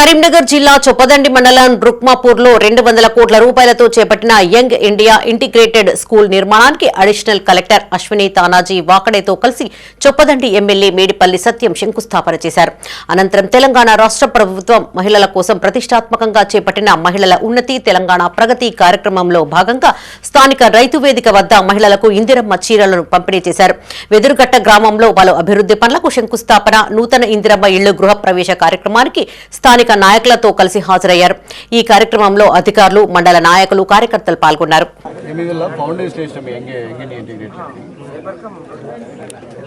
కరీంనగర్ జిల్లా చొప్పదండి మండలం రుక్మాపూర్లో రెండు వందల కోట్ల రూపాయలతో చేపట్టిన యంగ్ ఇండియా ఇంటిగ్రేటెడ్ స్కూల్ నిర్మాణానికి అడిషనల్ కలెక్టర్ అశ్విని తానాజీ వాకడేతో కలిసి చొప్పదండి ఎమ్మెల్యే మేడిపల్లి సత్యం శంకుస్థాపన చేశారు. అనంతరం తెలంగాణ రాష్ట్ర ప్రభుత్వం మహిళల కోసం ప్రతిష్టాత్మకంగా చేపట్టిన మహిళల ఉన్నతి తెలంగాణ ప్రగతి కార్యక్రమంలో భాగంగా స్థానిక రైతు వేదిక వద్ద మహిళలకు ఇందిరమ్మ చీరలను పంపిణీ చేశారు. వెదురుగట్ట గ్రామంలో పలు అభివృద్ధి పనులకు శంకుస్థాపన నూతన ఇందిరమ్మ ఇళ్ళు గృహ ప్రవేశ కార్యక్రమానికి స్థానిక నాయకులతో కలిసి హాజరయ్యారు. ఈ కార్యక్రమంలో అధికారులు మండల నాయకులు కార్యకర్తలు పాల్గొన్నారు. ఫౌండేషన్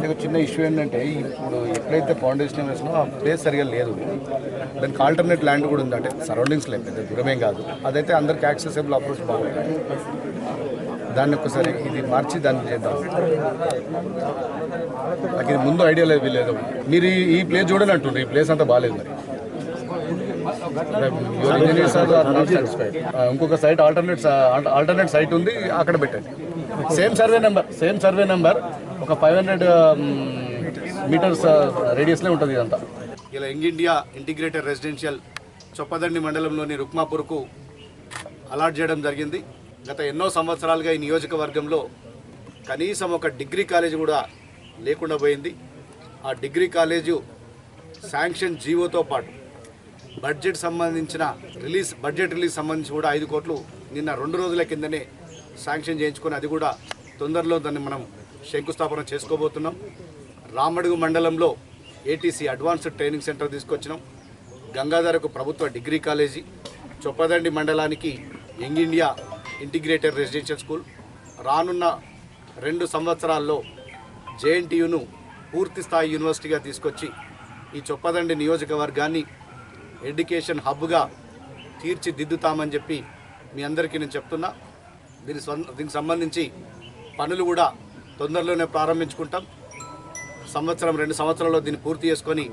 ఒక చిన్న ఇష్యూ ఏంటంటే ఇప్పుడు ఎప్పుడైతే ఫౌండేషన్ వేసినా ఆ ప్లేస్ సరిగా లేదు. దానికి ఆల్టర్నేట్ ల్యాండ్ కూడా ఉంది అంటే సరౌండింగ్స్ లేదు పెద్ద దూరమేం కాదు. అదైతే అందరికి యాక్సెసిబుల్ అప్రోచ్ బాగుంది. దాన్ని ఒకసారి ఇది మార్చి దాన్ని చేద్దాం. నాకు ఇది ముందు ఐడియా లేదు లేదు మీరు ఈ- ప్లేస్ చూడని ఈ ప్లేస్ అంతా బాగాలేదు మరి. ఇంకొక సైట్ ఆల్టర్నేట్ ఆల్టర్నేట్ సైట్ ఉంది అక్కడ పెట్టండి. Same survey number same survey number ఒక ఫైవ్ హండ్రెడ్ మీటర్స్ రేడియస్లో ఉంటుంది ఇదంతా. ఇలా young India integrated residential Choppadandi మండలంలోని రుక్మాపూర్కు అలాట్ చేయడం జరిగింది. గత ఎన్నో సంవత్సరాలుగా ఈ నియోజకవర్గంలో కనీసం ఒక డిగ్రీ కాలేజ్ కూడా లేకుండా పోయింది. ఆ డిగ్రీ కాలేజు శాంక్షన్ జీవోతో పాటు బడ్జెట్ సంబంధించిన రిలీజ్ బడ్జెట్ రిలీజ్ సంబంధించి కూడా ఐదు కోట్లు నిన్న రెండు రోజుల కిందనే శాంక్షన్ చేయించుకొని అది కూడా తొందరలో దాన్ని మనం శంకుస్థాపన చేసుకోబోతున్నాం. రామడుగు మండలంలో ఏటీసీ అడ్వాన్స్డ్ ట్రైనింగ్ సెంటర్ తీసుకొచ్చినాం. గంగాధరకు ప్రభుత్వ డిగ్రీ కాలేజీ. చొప్పదండి మండలానికి young India integrated residential school. రానున్న రెండు సంవత్సరాల్లో జేఎన్టీయును పూర్తి స్థాయి యూనివర్సిటీగా తీసుకొచ్చి ఈ చొప్పదండి నియోజకవర్గాన్ని ఎడ్యుకేషన్ హబ్గా తీర్చిదిద్దుతామని చెప్పి మీ అందరికీ నేను చెప్తున్నా. దీని దీనికి సంబంధించి పనులు కూడా తొందరలోనే ప్రారంభించుకుంటాం. సంవత్సరం రెండు సంవత్సరాల్లో దీన్ని పూర్తి చేసుకొని